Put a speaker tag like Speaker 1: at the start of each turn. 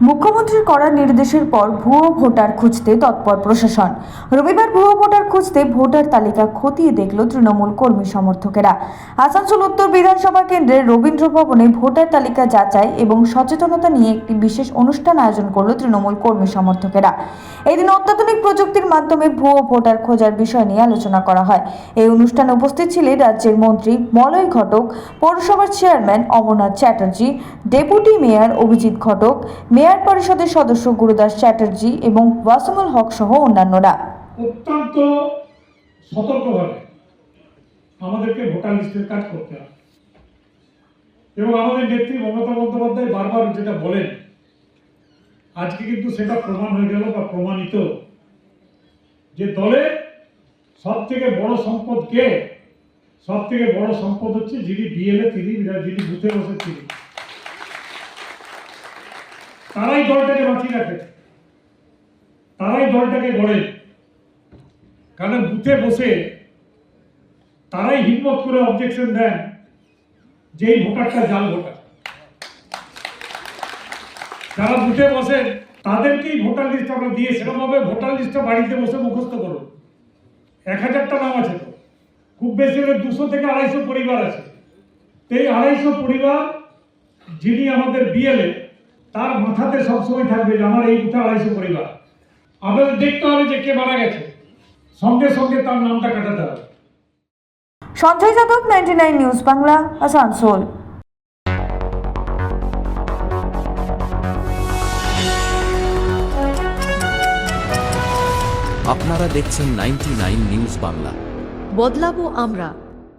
Speaker 1: মুখ্যমন্ত্রীর করা নির্দেশের পর ভুয়ো ভোটার খুঁজতে তৎপর প্রশাসন। রবিবার ভুয়ো ভোটার খুঁজতে ভোটার তালিকা খতিয়ে দেখল তৃণমূল কর্মী সমর্থকেরা। আসানসোল উত্তর বিধানসভা কেন্দ্রের রবীন্দ্র ভবনে ভোটার তালিকা যাচাই এবং সচেতনতা নিয়ে একটি বিশেষ অনুষ্ঠান আয়োজন করল তৃণমূল কর্মী সমর্থকেরা। এদিন অত্যাধুনিক প্রযুক্তির মাধ্যমে ভুয়ো ভোটার খোঁজার বিষয় নিয়ে আলোচনা করা হয়। এই অনুষ্ঠানে উপস্থিত ছিলেন রাজ্যের মন্ত্রী, মলয় ঘটক, পৌরসভার chairman Amarnath Chatterjee, deputy mayor Abhijit Ghatak, mayor পরিষদের সদস্য গুরুদাস চ্যাটার্জি এবং ওয়াসিমুল হক সহ অন্যান্যরা।
Speaker 2: অত্যন্ত সতর্কভাবে আমাদেরকে ভোটার লিস্টের কাজ করতে হবে। এবং আমাদের নেত্রী মমতা বন্দ্যোপাধ্যায় বারবার যেটা বলেন, আজকে কিন্তু সেটা প্রমাণ হয়ে গেল বা প্রমাণিত যে দলে সব থেকে বড় সম্পদ কে? সব থেকে বড় সম্পদ হচ্ছে যিনি বিএলএ তিনি, যিনি বুথে বসে তিনি। তারাই দলটাকে বাঁচিয়ে রাখে। তারাই দলটাকে গড়ে। কারণ বুথে বসে তারাই হিম্মত করে অবজেকশন দেন যে এই ভোটারটা জাল ভোটার। যারা বুথে বসেন তাদেরকেই ভোটার লিস্ট আমরা দিয়ে সেরকমভাবে ভোটার লিস্টটা বাড়িতে বসে মুখস্থ করুন। এক হাজারটা নাম আছে তো। খুব বেশি হলে দুশো থেকে আড়াইশো পরিবার আছে। এই আড়াইশো পরিবার যিনি আমাদের বিএলএ তার মাথাতে সবসময় থাকবে যে আমার এই বুথে আড়াইশো পরিবার। আমাদের দেখতে হবে যে কে মারা গেছে। সঙ্গে সঙ্গে তার নামটা কাটাতে হবে।
Speaker 1: Sanjay Yadav ninety nine news Bangla Asansol
Speaker 3: আপনারা দেখছেন নাইনটি নিউজ বাংলা
Speaker 4: বদলাবো আমরা।